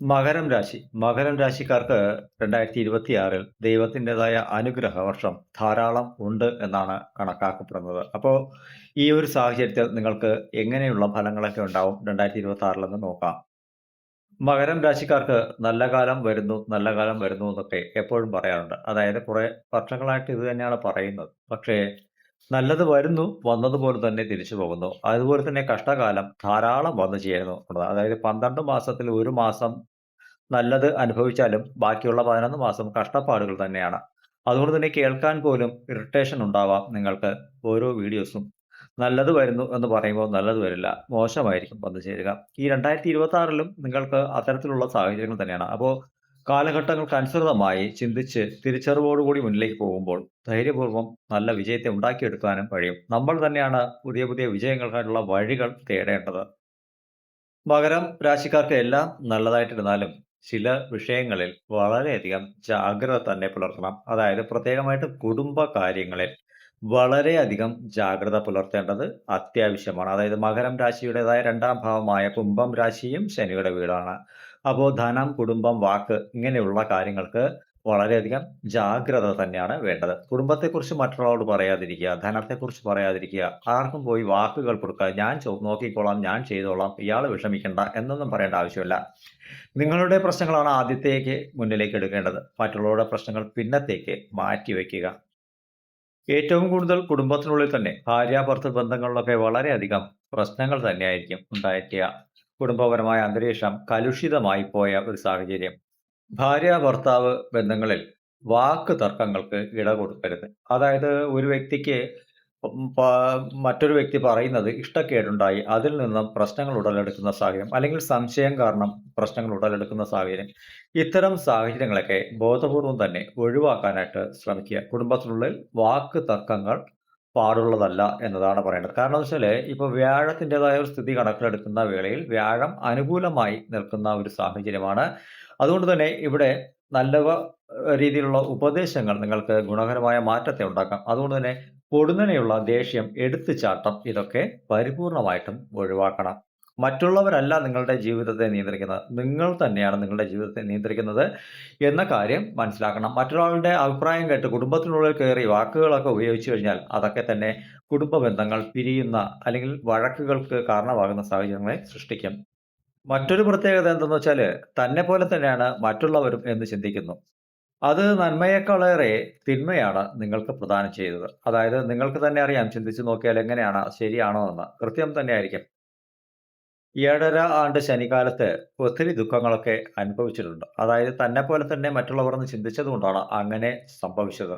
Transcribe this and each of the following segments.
മകരം രാശി. മകരം രാശിക്കാർക്ക് രണ്ടായിരത്തി ഇരുപത്തി ആറിൽ ദൈവത്തിന്റെതായ അനുഗ്രഹ വർഷം ധാരാളം ഉണ്ട് എന്നാണ് കണക്കാക്കപ്പെടുന്നത്. അപ്പോൾ ഈ ഒരു സാഹചര്യത്തിൽ നിങ്ങൾക്ക് എങ്ങനെയുള്ള ഫലങ്ങളൊക്കെ ഉണ്ടാവും രണ്ടായിരത്തി ഇരുപത്തി ആറിലെന്ന് നോക്കാം. മകരം രാശിക്കാർക്ക് നല്ല കാലം വരുന്നു നല്ല കാലം വരുന്നു എന്നൊക്കെ എപ്പോഴും പറയാറുണ്ട്. അതായത് കുറെ വർഷങ്ങളായിട്ട് ഇത് തന്നെയാണ് പറയുന്നത്. പക്ഷേ നല്ലത് വരുന്നു വന്നതുപോലെ തന്നെ തിരിച്ചു പോകുന്നു. അതുപോലെ തന്നെ കഷ്ടകാലം ധാരാളം വന്നു ചേരുന്നു. അതായത് പന്ത്രണ്ട് മാസത്തിൽ ഒരു മാസം നല്ലത് അനുഭവിച്ചാലും ബാക്കിയുള്ള പതിനൊന്ന് മാസം കഷ്ടപ്പാടുകൾ തന്നെയാണ്. അതുകൊണ്ട് തന്നെ കേൾക്കാൻ പോലും ഇറിറ്റേഷൻ ഉണ്ടാവാം നിങ്ങൾക്ക് ഓരോ വീഡിയോസും നല്ലത് വരുന്നു എന്ന് പറയുമ്പോൾ നല്ലത് വരില്ല മോശമായിരിക്കും വന്നു ചേരുക. ഈ രണ്ടായിരത്തി ഇരുപത്തി ആറിലും നിങ്ങൾക്ക് അത്തരത്തിലുള്ള സാഹചര്യങ്ങൾ തന്നെയാണ്. അപ്പോൾ കാലഘട്ടങ്ങൾക്ക് അനുസൃതമായി ചിന്തിച്ച് തിരിച്ചറിവോടുകൂടി മുന്നിലേക്ക് പോകുമ്പോൾ ധൈര്യപൂർവം നല്ല വിജയത്തെ ഉണ്ടാക്കിയെടുക്കാനും കഴിയും. നമ്മൾ തന്നെയാണ് പുതിയ പുതിയ വിജയങ്ങൾക്കായിട്ടുള്ള വഴികൾ തേടേണ്ടത്. മകരം രാശിക്കാർക്ക് എല്ലാം നല്ലതായിട്ടിരുന്നാലും ചില വിഷയങ്ങളിൽ വളരെയധികം ജാഗ്രത തന്നെ പുലർത്തണം. അതായത് പ്രത്യേകമായിട്ട് കുടുംബ കാര്യങ്ങളിൽ വളരെയധികം ജാഗ്രത പുലർത്തേണ്ടത് അത്യാവശ്യമാണ്. അതായത് മകരം രാശിയുടേതായ രണ്ടാം ഭാവമായ കുംഭം രാശിയും ശനിയുടെ വീടാണ്. അപ്പോൾ ധനം കുടുംബം വാക്ക് ഇങ്ങനെയുള്ള കാര്യങ്ങൾക്ക് വളരെയധികം ജാഗ്രത തന്നെയാണ് വേണ്ടത്. കുടുംബത്തെക്കുറിച്ച് മറ്റുള്ളവരോട് പറയാതിരിക്കുക ധനത്തെക്കുറിച്ച് പറയാതിരിക്കുക ആർക്കും പോയി വാക്കുകൾ കൊടുക്കുക ഞാൻ നോക്കിക്കോളാം ഞാൻ ചെയ്തോളാം ഇയാൾ വിഷമിക്കണ്ട എന്നൊന്നും പറയേണ്ട ആവശ്യമില്ല. നിങ്ങളുടെ പ്രശ്നങ്ങളാണ് ആദ്യത്തേക്ക് മുന്നിലേക്ക് എടുക്കേണ്ടത്. മറ്റുള്ളവരുടെ പ്രശ്നങ്ങൾ പിന്നത്തേക്ക് മാറ്റി വയ്ക്കുക. ഏറ്റവും കൂടുതൽ കുടുംബത്തിനുള്ളിൽ തന്നെ ഭാര്യാഭർത്തൃ ബന്ധങ്ങളിലൊക്കെ വളരെയധികം പ്രശ്നങ്ങൾ തന്നെയായിരിക്കും ഉണ്ടായിരിക്കുക. കുടുംബപരമായ അന്തരീക്ഷം കലുഷിതമായി പോയ ഒരു സാഹചര്യം. ഭാര്യ ഭർത്താവ് ബന്ധങ്ങളിൽ വാക്ക് തർക്കങ്ങൾക്ക് ഇട കൊടുക്കരുത്. അതായത് ഒരു വ്യക്തിക്ക് മറ്റൊരു വ്യക്തി പറയുന്നത് ഇഷ്ടക്കേടുണ്ടായി അതിൽ നിന്നും പ്രശ്നങ്ങൾ ഉടലെടുക്കുന്ന സാഹചര്യം അല്ലെങ്കിൽ സംശയം കാരണം പ്രശ്നങ്ങൾ ഉടലെടുക്കുന്ന സാഹചര്യം. ഇത്തരം സാഹചര്യങ്ങളൊക്കെ ബോധപൂർവം തന്നെ ഒഴിവാക്കാനായിട്ട് ശ്രമിക്കുക. കുടുംബത്തിനുള്ളിൽ വാക്ക് തർക്കങ്ങൾ പാടുള്ളതല്ല എന്നതാണ് പറയേണ്ടത്. കാരണം എന്ന് വെച്ചാൽ ഇപ്പൊ വ്യാഴത്തിന്റെതായ ഒരു സ്ഥിതി കണക്കിലെടുക്കുന്ന വേളയിൽ വ്യാഴം അനുകൂലമായി നിൽക്കുന്ന ഒരു സാഹചര്യമാണ്. അതുകൊണ്ട് തന്നെ ഇവിടെ നല്ല രീതിയിലുള്ള ഉപദേശങ്ങൾ നിങ്ങൾക്ക് ഗുണകരമായ മാറ്റത്തെ ഉണ്ടാക്കാം. അതുകൊണ്ട് തന്നെ പൊടുന്നനെയുള്ള ദേഷ്യം എടുത്തു ചാട്ടം ഇതൊക്കെ പരിപൂർണമായിട്ടും ഒഴിവാക്കണം. മറ്റുള്ളവരല്ല നിങ്ങളുടെ ജീവിതത്തെ നിയന്ത്രിക്കുന്നത്. നിങ്ങൾ തന്നെയാണ് നിങ്ങളുടെ ജീവിതത്തെ നിയന്ത്രിക്കുന്നത് എന്ന കാര്യം മനസ്സിലാക്കണം. മറ്റൊരാളുടെ അഭിപ്രായം കേട്ട് കുടുംബത്തിനുള്ളിൽ കയറി വാക്കുകളൊക്കെ ഉപയോഗിച്ചു കഴിഞ്ഞാൽ അതൊക്കെ തന്നെ കുടുംബ ബന്ധങ്ങൾ പിരിയുന്ന അല്ലെങ്കിൽ വഴക്കുകൾക്ക് കാരണമാകുന്ന സാഹചര്യങ്ങളെ സൃഷ്ടിക്കും. മറ്റൊരു പ്രത്യേകത എന്തെന്ന് വെച്ചാൽ തന്നെ പോലെ തന്നെയാണ് മറ്റുള്ളവരും എന്ന് ചിന്തിക്കുന്നു. അത് നന്മയേക്കാളേറെ തിന്മയാണ് നിങ്ങൾക്ക് പ്രദാനം ചെയ്തത്. അതായത് നിങ്ങൾക്ക് തന്നെ അറിയാം ചിന്തിച്ചു നോക്കിയാൽ എങ്ങനെയാണ് ശരിയാണോ എന്ന്. കൃത്യം തന്നെ ആയിരിക്കും ഏഴര ആണ്ട് ശനികാലത്ത് ഒത്തിരി ദുഃഖങ്ങളൊക്കെ അനുഭവിച്ചിട്ടുണ്ട്. അതായത് തന്നെ പോലെ തന്നെ മറ്റുള്ളവർ എന്ന് ചിന്തിച്ചതുകൊണ്ടാണ് അങ്ങനെ സംഭവിച്ചത്.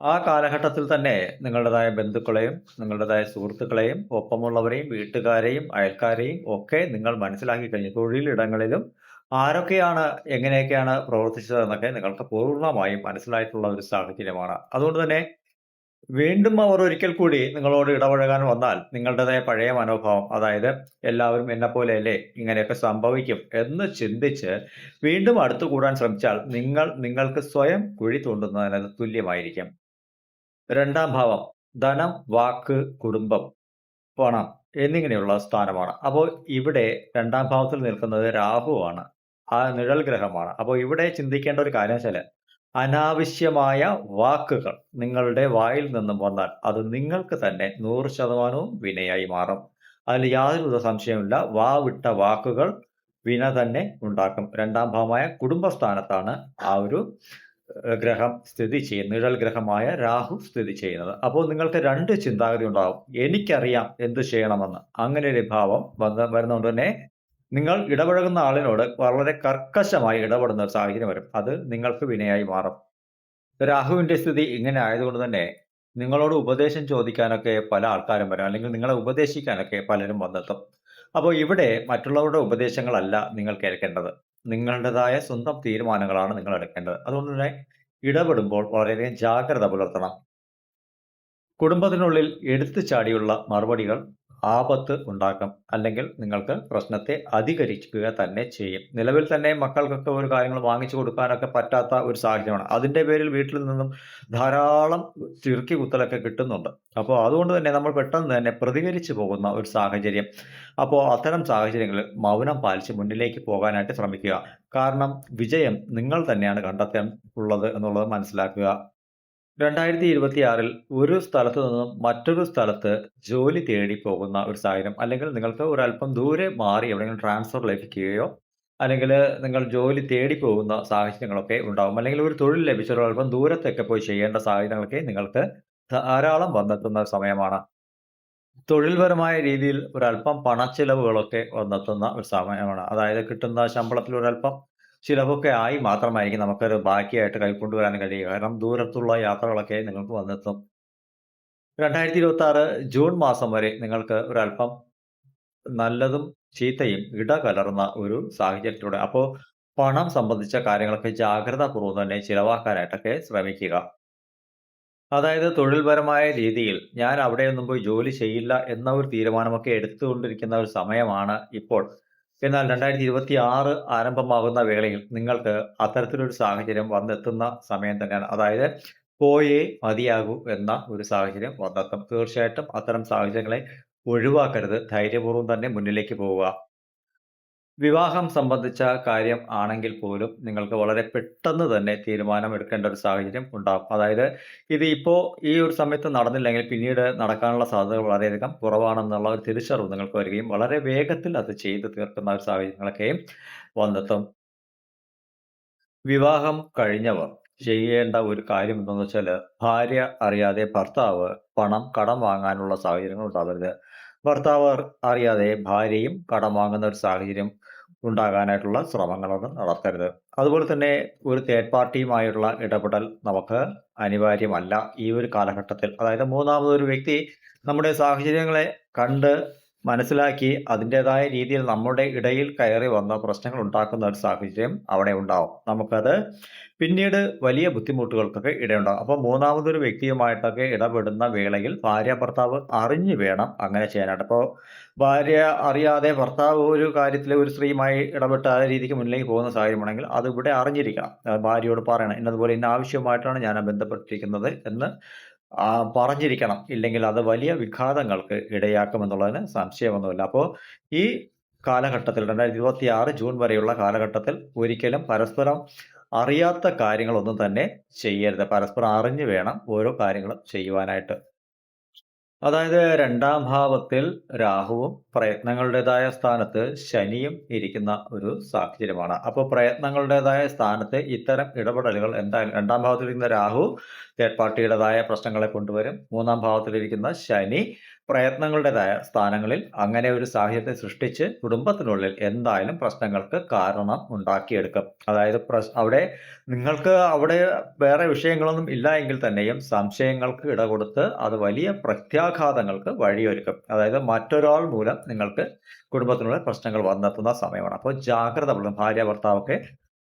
ആ കാലഘട്ടത്തിൽ തന്നെ നിങ്ങളുടേതായ ബന്ധുക്കളെയും നിങ്ങളുടേതായ സുഹൃത്തുക്കളെയും ഒപ്പമുള്ളവരെയും വീട്ടുകാരെയും അയൽക്കാരെയും ഒക്കെ നിങ്ങൾ മനസ്സിലാക്കി കഴിഞ്ഞു. തൊഴിലിടങ്ങളിലും ആരൊക്കെയാണ് എങ്ങനെയൊക്കെയാണ് പ്രവർത്തിച്ചതെന്നൊക്കെ നിങ്ങൾക്ക് പൂർണമായും മനസ്സിലായിട്ടുള്ള ഒരു സാഹചര്യമാണ്. അതുകൊണ്ട് തന്നെ വീണ്ടും അവർ ഒരിക്കൽ കൂടി നിങ്ങളോട് ഇടപഴകാൻ വന്നാൽ നിങ്ങളുടേതായ പഴയ മനോഭാവം അതായത് എല്ലാവരും എന്നെ പോലെയല്ലേ ഇങ്ങനെയൊക്കെ സംഭവിക്കും എന്ന് ചിന്തിച്ച് വീണ്ടും അടുത്തു കൂടാൻ ശ്രമിച്ചാൽ നിങ്ങൾ നിങ്ങൾക്ക് സ്വയം കുഴി തോണ്ടുന്നതിന് തുല്യമായിരിക്കും. രണ്ടാം ഭാവം ധനം വാക്ക് കുടുംബം പണം എന്നിങ്ങനെയുള്ള സ്ഥാനമാണ്. അപ്പോൾ ഇവിടെ രണ്ടാം ഭാവത്തിൽ നിൽക്കുന്നത് രാഹുവാണ്. ആ നിഴൽ ഗ്രഹമാണ്. അപ്പോൾ ഇവിടെ ചിന്തിക്കേണ്ട ഒരു കാര്യം വെച്ചാൽ അനാവശ്യമായ വാക്കുകൾ നിങ്ങളുടെ വായിൽ നിന്നും വന്നാൽ അത് നിങ്ങൾക്ക് തന്നെ നൂറ് ശതമാനവും വിനയായി മാറും. അതിൽ യാതൊരു സംശയമില്ല വാ വിട്ട വാക്കുകൾ വിന തന്നെ ഉണ്ടാക്കും. രണ്ടാം ഭാവമായ കുടുംബസ്ഥാനത്താണ് ആ ഒരു ഗ്രഹം സ്ഥിതി ചെയ്യുന്നത്. നിഴൽ ഗ്രഹമായ രാഹു സ്ഥിതി ചെയ്യുന്നത്. അപ്പോൾ നിങ്ങൾക്ക് രണ്ട് ചിന്താഗതി ഉണ്ടാകും എനിക്കറിയാം എന്ത് ചെയ്യണമെന്ന്. അങ്ങനെ ഒരു ഭാവം വന്ന് വരുന്നതുകൊണ്ട് തന്നെ നിങ്ങൾ ഇടപഴകുന്ന ആളിനോട് വളരെ കർക്കശമായി ഇടപെടുന്ന ഒരു സാഹചര്യം വരും. അത് നിങ്ങൾക്ക് വിനയായി മാറും. രാഹുവിന്റെ സ്ഥിതി ഇങ്ങനെ ആയതുകൊണ്ട് തന്നെ നിങ്ങളോട് ഉപദേശം ചോദിക്കാനൊക്കെ പല ആൾക്കാരും വരും. അല്ലെങ്കിൽ നിങ്ങളെ ഉപദേശിക്കാനൊക്കെ പലരും വന്നെത്തും. അപ്പോൾ ഇവിടെ മറ്റുള്ളവരുടെ ഉപദേശങ്ങളല്ല നിങ്ങൾ കേൾക്കേണ്ടത്. നിങ്ങളുടേതായ സ്വന്തം തീരുമാനങ്ങളാണ് നിങ്ങൾ എടുക്കേണ്ടത്. അതുകൊണ്ട് തന്നെ ഇടപെടുമ്പോൾ വളരെയധികം ജാഗ്രത പുലർത്തണം. കുടുംബത്തിനുള്ളിൽ എടുത്തു ചാടിയുള്ള മറുപടികൾ ആപത്ത് ഉണ്ടാക്കും. അല്ലെങ്കിൽ നിങ്ങൾക്ക് പ്രശ്നത്തെ അധികരിക്കുക തന്നെ ചെയ്യും. നിലവിൽ തന്നെ മക്കൾക്കൊക്കെ ഒരു കാര്യങ്ങൾ വാങ്ങിച്ചു കൊടുക്കാനൊക്കെ പറ്റാത്ത ഒരു സാഹചര്യമാണ്. അതിന്റെ പേരിൽ വീട്ടിൽ നിന്നും ധാരാളം ചിറുക്കി കുത്തലൊക്കെ കിട്ടുന്നുണ്ട്. അപ്പോൾ അതുകൊണ്ട് തന്നെ നമ്മൾ പെട്ടെന്ന് തന്നെ പ്രതികരിച്ചു പോകുന്ന ഒരു സാഹചര്യം. അപ്പോൾ അത്തരം സാഹചര്യങ്ങളിൽ മൗനം പാലിച്ച് മുന്നിലേക്ക് പോകാനായിട്ട് ശ്രമിക്കുക. കാരണം വിജയം നിങ്ങൾ തന്നെയാണ് കണ്ടെത്താൻ ഉള്ളത് എന്നുള്ളത് മനസ്സിലാക്കുക. 2026ൽ ഒരു സ്ഥലത്ത് നിന്നും മറ്റൊരു സ്ഥലത്ത് ജോലി തേടി പോകുന്ന ഒരു സാഹചര്യം അല്ലെങ്കിൽ നിങ്ങൾക്ക് ഒരല്പം ദൂരെ മാറി എവിടെയെങ്കിലും ട്രാൻസ്ഫർ ലഭിക്കുകയോ അല്ലെങ്കിൽ നിങ്ങൾ ജോലി തേടി പോകുന്ന സാഹചര്യങ്ങളൊക്കെ ഉണ്ടാകും. അല്ലെങ്കിൽ ഒരു തൊഴിൽ ലഭിച്ച് അല്പം ദൂരത്തൊക്കെ പോയി ചെയ്യേണ്ട സാഹചര്യങ്ങളൊക്കെ നിങ്ങൾക്ക് ധാരാളം വന്നെത്തുന്ന സമയമാണ്. തൊഴിൽപരമായ രീതിയിൽ ഒരല്പം പണച്ചെലവുകളൊക്കെ വന്നെത്തുന്ന ഒരു സമയമാണ്. അതായത് കിട്ടുന്ന ശമ്പളത്തിൽ ഒരല്പം ചിലവൊക്കെ ആയി മാത്രമായിരിക്കും നമുക്കൊരു ബാക്കിയായിട്ട് കൈക്കൊണ്ടുവരാൻ കഴിയുക. കാരണം ദൂരത്തുള്ള യാത്രകളൊക്കെ നിങ്ങൾക്ക് വന്നെത്തും. 2026 ജൂൺ മാസം വരെ നിങ്ങൾക്ക് ഒരല്പം നല്ലതും ചീത്തയും ഇട കലർന്ന ഒരു സാഹചര്യത്തിലൂടെ അപ്പോൾ പണം സംബന്ധിച്ച കാര്യങ്ങളൊക്കെ ജാഗ്രതാപൂർവം തന്നെ ചിലവാക്കാനായിട്ടൊക്കെ ശ്രമിക്കുക. അതായത് തൊഴിൽപരമായ രീതിയിൽ ഞാൻ അവിടെയൊന്നും പോയി ജോലി ചെയ്യില്ല എന്ന ഒരു തീരുമാനമൊക്കെ എടുത്തുകൊണ്ടിരിക്കുന്ന ഒരു സമയമാണ് ഇപ്പോൾ. എന്നാൽ 2026 ആരംഭമാകുന്ന വേളയിൽ നിങ്ങൾക്ക് അത്തരത്തിലൊരു സാഹചര്യം വന്നെത്തുന്ന സമയം തന്നെയാണ്. അതായത് പോയേ മതിയാകൂ എന്ന ഒരു സാഹചര്യം വന്നെത്തും. തീർച്ചയായിട്ടും അത്തരം സാഹചര്യങ്ങളെ ഒഴിവാക്കരുത്. ധൈര്യപൂർവം തന്നെ മുന്നിലേക്ക് പോവുക. വിവാഹം സംബന്ധിച്ച കാര്യം ആണെങ്കിൽ പോലും നിങ്ങൾക്ക് വളരെ പെട്ടെന്ന് തന്നെ തീരുമാനം എടുക്കേണ്ട ഒരു സാഹചര്യം ഉണ്ടാകും. അതായത് ഇത് ഇപ്പോൾ ഈ ഒരു സമയത്ത് നടന്നില്ലെങ്കിൽ പിന്നീട് നടക്കാനുള്ള സാധ്യതകൾ വളരെയധികം കുറവാണെന്നുള്ള ഒരു തിരിച്ചറിവ് നിങ്ങൾക്ക് വരികയും വളരെ വേഗത്തിൽ അത് ചെയ്ത് തീർക്കുന്ന ഒരു സാഹചര്യങ്ങളൊക്കെയും വന്നെത്തും. വിവാഹം കഴിഞ്ഞവർ ചെയ്യേണ്ട ഒരു കാര്യം എന്താണെന്ന് വെച്ചാൽ ഭാര്യ അറിയാതെ ഭർത്താവ് പണം കടം വാങ്ങാനുള്ള സാഹചര്യങ്ങൾ ഉണ്ടാവരുത്. ഭർത്താവ് അറിയാതെ ഭാര്യയും കടം വാങ്ങുന്ന ഒരു സാഹചര്യം ഉണ്ടാകാനായിട്ടുള്ള ശ്രമങ്ങളൊന്നും നടത്തരുത്. അതുപോലെ തന്നെ ഒരു തേർഡ് പാർട്ടിയുമായുള്ള ഇടപെടൽ നമുക്ക് അനിവാര്യമല്ല ഈ ഒരു കാലഘട്ടത്തിൽ. അതായത് മൂന്നാമതൊരു വ്യക്തി നമ്മുടെ സാഹചര്യങ്ങളെ കണ്ട് മനസ്സിലാക്കി അതിന്റെതായ രീതിയിൽ നമ്മുടെ ഇടയിൽ കയറി വന്ന പ്രശ്നങ്ങൾ ഉണ്ടാക്കുന്ന ഒരു സാഹചര്യം അവിടെ ഉണ്ടാവും. നമുക്കത് പിന്നീട് വലിയ ബുദ്ധിമുട്ടുകൾക്കൊക്കെ ഇടയുണ്ടാകും. അപ്പോൾ മൂന്നാമതൊരു വ്യക്തിയുമായിട്ടൊക്കെ ഇടപെടുന്ന വേളയിൽ ഭാര്യ ഭർത്താവ് അറിഞ്ഞു വേണം അങ്ങനെ ചെയ്യാനായിട്ട്. അപ്പോൾ ഭാര്യ അറിയാതെ ഭർത്താവ് ഒരു കാര്യത്തിൽ ഒരു സ്ത്രീയുമായി ഇടപെട്ട ആ രീതിക്ക് മുന്നിലേക്ക് പോകുന്ന സാഹചര്യമാണെങ്കിൽ അത് ഇവിടെ അറിഞ്ഞിരിക്കണം. ഭാര്യയോട് പറയണം. ഇന്നതുപോലെ ഇന്ന ആവശ്യമായിട്ടാണ് ഞാൻ ബന്ധപ്പെട്ടിരിക്കുന്നത് എന്ന് പറഞ്ഞിരിക്കണം. ഇല്ലെങ്കിൽ അത് വലിയ വിഘാതങ്ങൾക്ക് ഇടയാക്കുമെന്നുള്ളതിന് സംശയമൊന്നുമില്ല. അപ്പോൾ ഈ കാലഘട്ടത്തിൽ 2026 ജൂൺ വരെയുള്ള കാലഘട്ടത്തിൽ ഒരിക്കലും പരസ്പരം അറിയാത്ത കാര്യങ്ങളൊന്നും തന്നെ ചെയ്യരുത്. പരസ്പരം അറിഞ്ഞു വേണം ഓരോ കാര്യങ്ങളും ചെയ്യുവാനായിട്ട്. അതായത് രണ്ടാം ഭാവത്തിൽ രാഹുവും പ്രയത്നങ്ങളുടേതായ സ്ഥാനത്ത് ശനിയും ഇരിക്കുന്ന ഒരു സാഹചര്യമാണ്. അപ്പോൾ പ്രയത്നങ്ങളുടേതായ സ്ഥാനത്ത് ഇത്തരം ഇടപെടലുകൾ എന്തായാലും രണ്ടാം ഭാവത്തിലിരിക്കുന്ന രാഹു തേർഡ് പാർട്ടിയുടേതായ പ്രശ്നങ്ങളെ കൊണ്ടുവരും. മൂന്നാം ഭാവത്തിലിരിക്കുന്ന ശനി പ്രയത്നങ്ങളുടേതായ സ്ഥാനങ്ങളിൽ അങ്ങനെ ഒരു സാഹചര്യത്തെ സൃഷ്ടിച്ച് കുടുംബത്തിനുള്ളിൽ എന്തായാലും പ്രശ്നങ്ങൾക്ക് കാരണം ഉണ്ടാക്കിയെടുക്കും. അതായത് അവിടെ നിങ്ങൾക്ക് അവിടെ വേറെ വിഷയങ്ങളൊന്നും ഇല്ല എങ്കിൽ തന്നെയും സംശയങ്ങൾക്ക് ഇടകൊടുത്ത് അത് വലിയ പ്രത്യാഘാതങ്ങൾക്ക് വഴിയൊരുക്കും. അതായത് മറ്റൊരാൾ മൂലം നിങ്ങൾക്ക് കുടുംബത്തിനുള്ളിൽ പ്രശ്നങ്ങൾ വന്നെത്തുന്ന സമയമാണ്. അപ്പോൾ ജാഗ്രത. ഭാര്യ ഭർത്താവൊക്കെ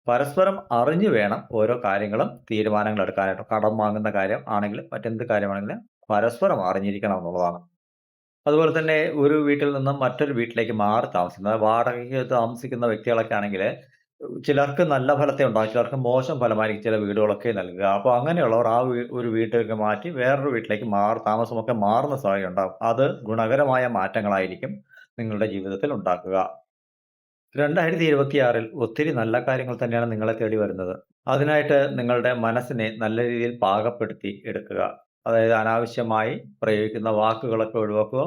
പരസ്പരം അറിഞ്ഞു വേണം ഓരോ കാര്യങ്ങളും തീരുമാനങ്ങൾ എടുക്കാനായിട്ട്. കടം വാങ്ങുന്ന കാര്യം ആണെങ്കിലും മറ്റെന്ത് കാര്യമാണെങ്കിലും പരസ്പരം അറിഞ്ഞിരിക്കണം എന്നുള്ളതാണ്. അതുപോലെ തന്നെ ഒരു വീട്ടിൽ നിന്നും മറ്റൊരു വീട്ടിലേക്ക് മാറി താമസിക്കുന്നത് വാടകയ്ക്ക് താമസിക്കുന്ന വ്യക്തികളൊക്കെ ആണെങ്കിൽ ചിലർക്ക് നല്ല ഫലത്തെ ഉണ്ടാകും. ചിലർക്ക് മോശം ഫലമായിരിക്കും ചില വീടുകളൊക്കെ നൽകുക. അപ്പോൾ അങ്ങനെയുള്ളവർ ആ ഒരു വീട്ടിലേക്ക് മാറ്റി വേറൊരു വീട്ടിലേക്ക് മാറി താമസമൊക്കെ മാറുന്ന സാഹചര്യം ഉണ്ടാകും. അത് ഗുണകരമായ മാറ്റങ്ങളായിരിക്കും നിങ്ങളുടെ ജീവിതത്തിൽ ഉണ്ടാക്കുക. 2026ൽ ഒത്തിരി നല്ല കാര്യങ്ങൾ തന്നെയാണ് നിങ്ങളെ തേടി വരുന്നത്. അതിനായിട്ട് നിങ്ങളുടെ മനസ്സിനെ നല്ല രീതിയിൽ പാകപ്പെടുത്തി എടുക്കുക. അതായത് അനാവശ്യമായി പ്രയോഗിക്കുന്ന വാക്കുകളൊക്കെ ഒഴിവാക്കുക.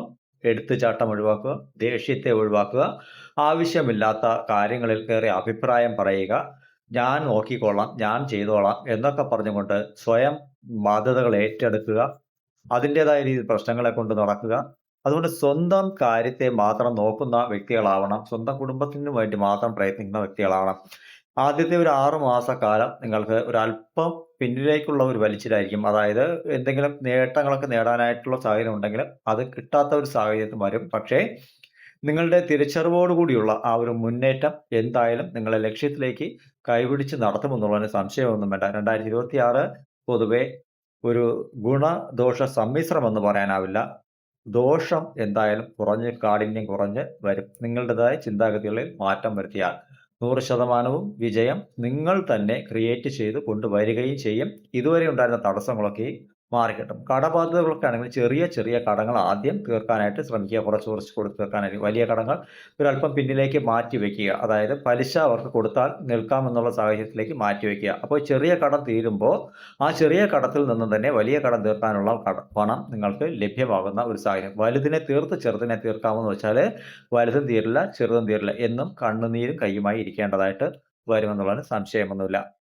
എടുത്തുചാട്ടം ഒഴിവാക്കുക. ദേഷ്യത്തെ ഒഴിവാക്കുക. ആവശ്യമില്ലാത്ത കാര്യങ്ങളിൽ കയറി അഭിപ്രായം പറയുക. ഞാൻ നോക്കിക്കോളാം, ഞാൻ ചെയ്തോളാം എന്നൊക്കെ പറഞ്ഞുകൊണ്ട് സ്വയം ബാധ്യതകൾ ഏറ്റെടുക്കുക. അതിന്റെതായ രീതിയിൽ പ്രശ്നങ്ങളെ കൊണ്ട് നടക്കുക. അതുകൊണ്ട് സ്വന്തം കാര്യത്തെ മാത്രം നോക്കുന്ന വ്യക്തികളാവണം. സ്വന്തം കുടുംബത്തിന് വേണ്ടി മാത്രം പ്രയത്നിക്കുന്ന വ്യക്തികളാവണം. ആദ്യത്തെ ഒരു 6 മാസക്കാലം നിങ്ങൾക്ക് ഒരു അല്പം പിന്നിലേക്കുള്ള ഒരു വലിച്ചിലായിരിക്കും. അതായത് എന്തെങ്കിലും നേട്ടങ്ങളൊക്കെ നേടാനായിട്ടുള്ള സാഹചര്യം ഉണ്ടെങ്കിൽ അത് കിട്ടാത്ത ഒരു സാഹചര്യം വരും. പക്ഷേ നിങ്ങളുടെ തിരിച്ചറിവോട് കൂടിയുള്ള ആ ഒരു മുന്നേറ്റം എന്തായാലും നിങ്ങളെ ലക്ഷ്യത്തിലേക്ക് കൈപിടിച്ച് നടത്തുമെന്നുള്ളതിന് സംശയമൊന്നും വേണ്ട. 2026 പൊതുവെ ഒരു ഗുണദോഷ സമ്മിശ്രം എന്ന് പറയാനാവില്ല. ദോഷം എന്തായാലും കുറഞ്ഞ് കാഠിന്യം കുറഞ്ഞ് വരും. നിങ്ങളുടേതായ ചിന്താഗതികളിൽ മാറ്റം വരുത്തിയാൽ 100% വിജയം നിങ്ങൾ തന്നെ ക്രിയേറ്റ് ചെയ്ത് കൊണ്ടുവരികയും ചെയ്യും. ഇതുവരെ ഉണ്ടായിരുന്ന തടസ്സങ്ങളൊക്കെയും മാറിക്കിട്ടും. കടബാധ്യതകളൊക്കെ ആണെങ്കിൽ ചെറിയ ചെറിയ കടങ്ങൾ ആദ്യം തീർക്കാനായിട്ട് ശ്രമിക്കുക. കുറച്ച് കുറച്ച് കൊടുത്ത് തീർക്കാനായിട്ട്. വലിയ കടങ്ങൾ ഒരല്പം പിന്നിലേക്ക് മാറ്റി വയ്ക്കുക. അതായത് പലിശ അവർക്ക് കൊടുത്താൽ നിൽക്കാമെന്നുള്ള സാഹചര്യത്തിലേക്ക് മാറ്റി വയ്ക്കുക. അപ്പോൾ ചെറിയ കടം തീരുമ്പോൾ ആ ചെറിയ കടത്തിൽ നിന്ന് തന്നെ വലിയ കടം തീർക്കാനുള്ള പണം നിങ്ങൾക്ക് ലഭ്യമാകുന്ന ഒരു സാഹചര്യം. വലുതിനെ തീർത്ത് ചെറുതിനെ തീർക്കാമെന്ന് വെച്ചാൽ വലുതും തീരില്ല, ചെറുതും തീരില്ല. എന്നും കണ്ണുനീരും കയ്യുമായി ഇരിക്കേണ്ടതായിട്ട് വരുമെന്നുള്ളതിന് സംശയമൊന്നുമില്ല.